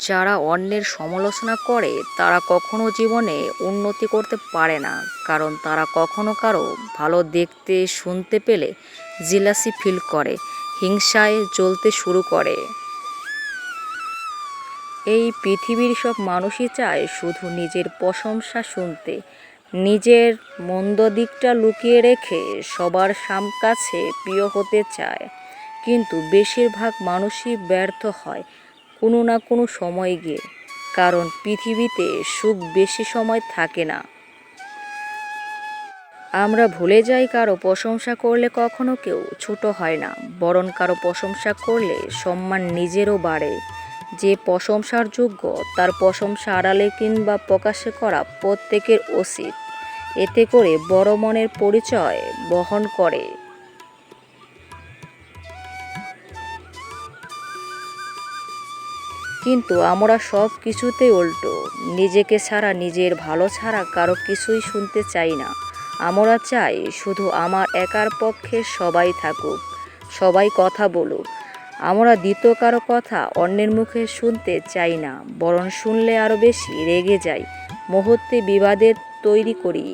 যারা অন্যের সমালোচনা করে, তারা কখনো জীবনে উন্নতি করতে পারে না। কারণ তারা কখনো কারও ভালো দেখতে, শুনতে পেলে জিলাসি ফিল করে, হিংসায় জ্বলতে শুরু করে। এই পৃথিবীর সব মানুষই চায় শুধু নিজের প্রশংসা শুনতে, নিজের মন্দ দিকটা লুকিয়ে রেখে সবার সাম কাছে প্রিয় হতে চায়। কিন্তু বেশিরভাগ মানুষই ব্যর্থ হয় কোনো না কোনো সময় গিয়ে, কারণ পৃথিবীতে সুখ বেশি সময় থাকে না। আমরা ভুলে যাই কারও প্রশংসা করলে কখনো কেউ ছোট হয় না, বরং কারও প্রশংসা করলে সম্মান নিজেরও বাড়ে। যে প্রশংসার যোগ্য, তার প্রশংসা আড়ালে কিংবা প্রকাশ্যে করা প্রত্যেকের উচিত। এতে করে বড় মনের পরিচয় বহন করে। কিন্তু আমরা সব কিছুতেই উল্টো। নিজেকে ছাড়া, নিজের ভালো ছাড়া কারও কিছুই শুনতে চাই না। আমরা চাই শুধু আমার একার পক্ষে সবাই থাকুক, সবাই কথা বলুক। আমরা দ্বিতীয় কারও কথা অন্যের মুখে শুনতে চাই না, বরং শুনলে আরও বেশি রেগে যাই। মুহূর্তে বিবাদের তৈরি করি।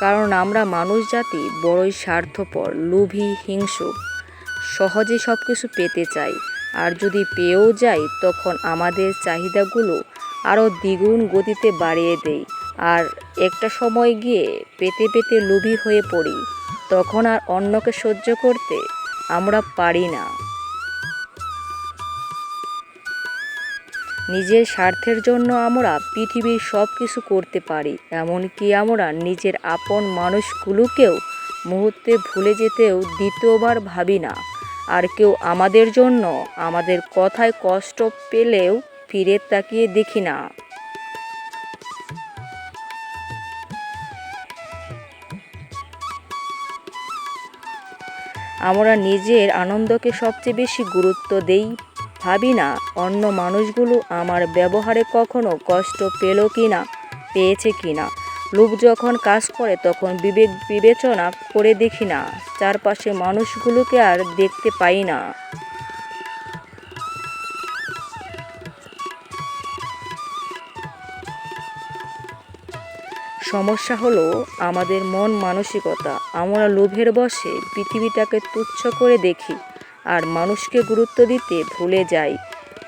কারণ আমরা মানুষ জাতি বড়ই স্বার্থপর, লোভী, হিংসুক। সহজে সব কিছু পেতে চাই, আর যদি পেয়েও যাই, তখন আমাদের চাহিদাগুলো আরও দ্বিগুণ গতিতে বাড়িয়ে দেই। আর একটা সময় গিয়ে পেতে পেতে লোভী হয়ে পড়ি, তখন আর অন্যকে সহ্য করতে আমরা পারি না। নিজের স্বার্থের জন্য আমরা পৃথিবীর সব কিছু করতে পারি। এমনকি আমরা নিজের আপন মানুষগুলোকেও মুহূর্তে ভুলে যেতেও দ্বিতীয়বার ভাবি না। আর কেউ আমাদের জন্য আমাদের কথায় কষ্ট পেলেও ফিরে তাকিয়ে দেখি না। আমরা নিজের আনন্দকে সবচেয়ে বেশি গুরুত্ব দেই ভাবি না অন্য মানুষগুলো আমার ব্যবহারে কখনো কষ্ট পেল কি না, পেয়েছে কি না। লোভ যখন কাজ করে তখন বিবেক বিবেচনা করে দেখি না, চারপাশে মানুষগুলোকে আর দেখতে পাই না। সমস্যা হলো আমাদের মন মানসিকতা। আমরা লোভের বশে পৃথিবীটাকে তুচ্ছ করে দেখি। আর মানুষকে গুরুত্ব দিতে ভুলে যাই।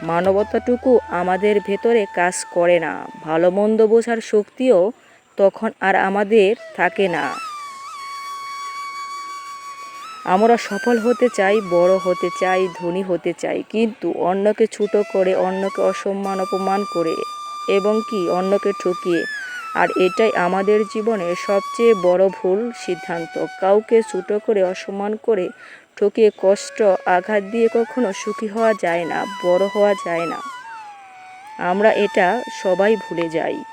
মানবতাটুকু আমাদের ভেতরে কাজ করে না। ভালো মন্দ বোঝার শক্তিও তখন আর আমাদের থাকে না। আমরা সফল হতে চাই, বড় হতে চাই, ধনী হতে চাই, কিন্তু অন্যকে ছোটো করে, অন্যকে অসম্মান, অপমান করে, এবং কি? অন্যকে ঠকিয়ে। আর এটাই আমাদের জীবনে সবচেয়ে বড় ভুল সিদ্ধান্ত। কাউকে ছোটো করে অসম্মান করে ঠকিয়ে কষ্ট, আঘাত দিয়ে কখনো সুখী হওয়া যায় না, বড় হওয়া যায় না। আমরা এটা সবাই ভুলে যাই।